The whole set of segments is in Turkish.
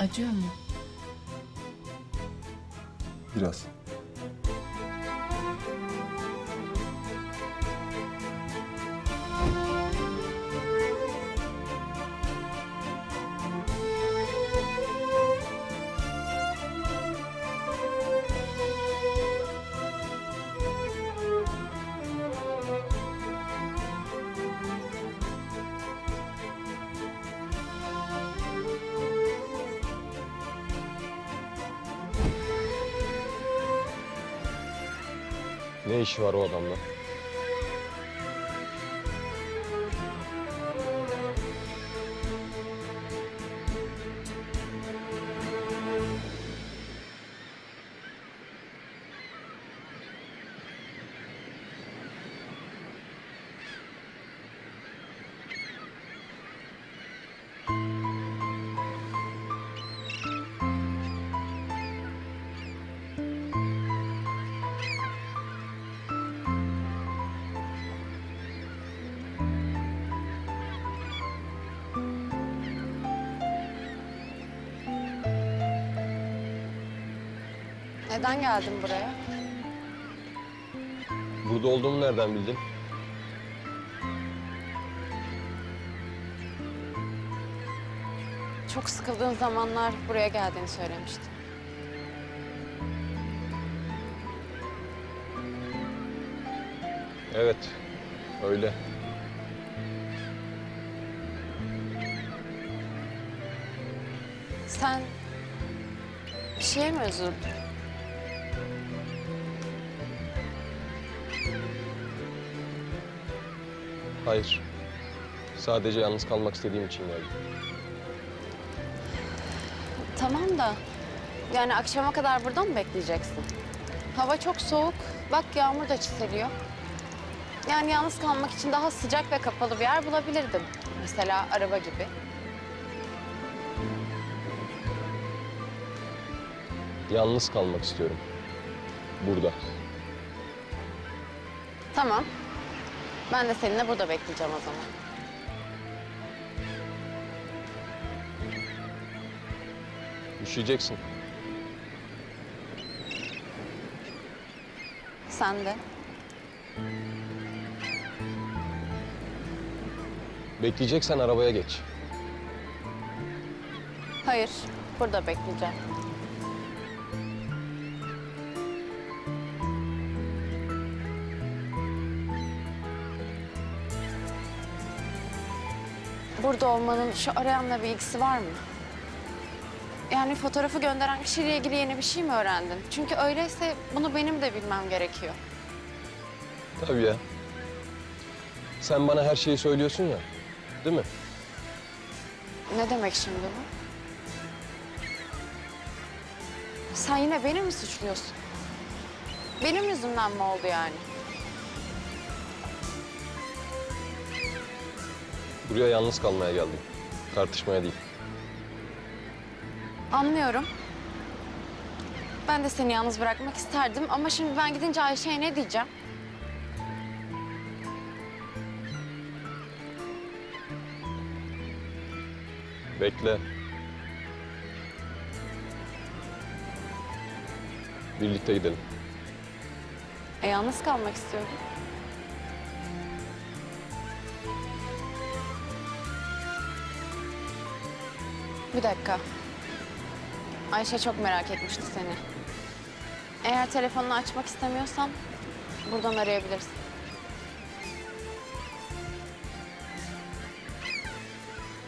Acıyor mu? Biraz. Işi var o adamla? Neden geldin buraya? Burada olduğumu nereden bildin? Çok sıkıldığın zamanlar buraya geldiğini söylemiştin. Evet, öyle. Sen bir şeye mi üzüldün? Hayır. Sadece yalnız kalmak istediğim için geldim. Tamam da yani akşama kadar burada mı bekleyeceksin? Hava çok soğuk. Bak yağmur da çiseliyor. Yani yalnız kalmak için daha sıcak ve kapalı bir yer bulabilirdim. Mesela araba gibi. Yalnız kalmak istiyorum. Burada. Tamam. Ben de seninle burada bekleyeceğim o zaman. Üşüyeceksin. Sen de. Bekleyeceksen arabaya geç. Hayır, burada bekleyeceğim. Burada olmanın şu arayanla bir ilgisi var mı? Yani fotoğrafı gönderen kişiyle ilgili yeni bir şey mi öğrendin? Çünkü öyleyse bunu benim de bilmem gerekiyor. Tabii ya. Sen bana her şeyi söylüyorsun ya. Değil mi? Ne demek şimdi bu? Sen yine beni mi suçluyorsun? Benim yüzümden mi oldu yani? Buraya yalnız kalmaya geldim. Tartışmaya değil. Anlıyorum. Ben de seni yalnız bırakmak isterdim ama şimdi ben gidince Ayşe'ye ne diyeceğim? Bekle. Birlikte gidelim. E yalnız kalmak istiyorum. Bir dakika. Ayşe çok merak etmişti seni. Eğer telefonunu açmak istemiyorsan buradan arayabilirsin.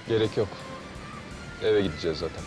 Gerek yok. Eve gideceğiz zaten.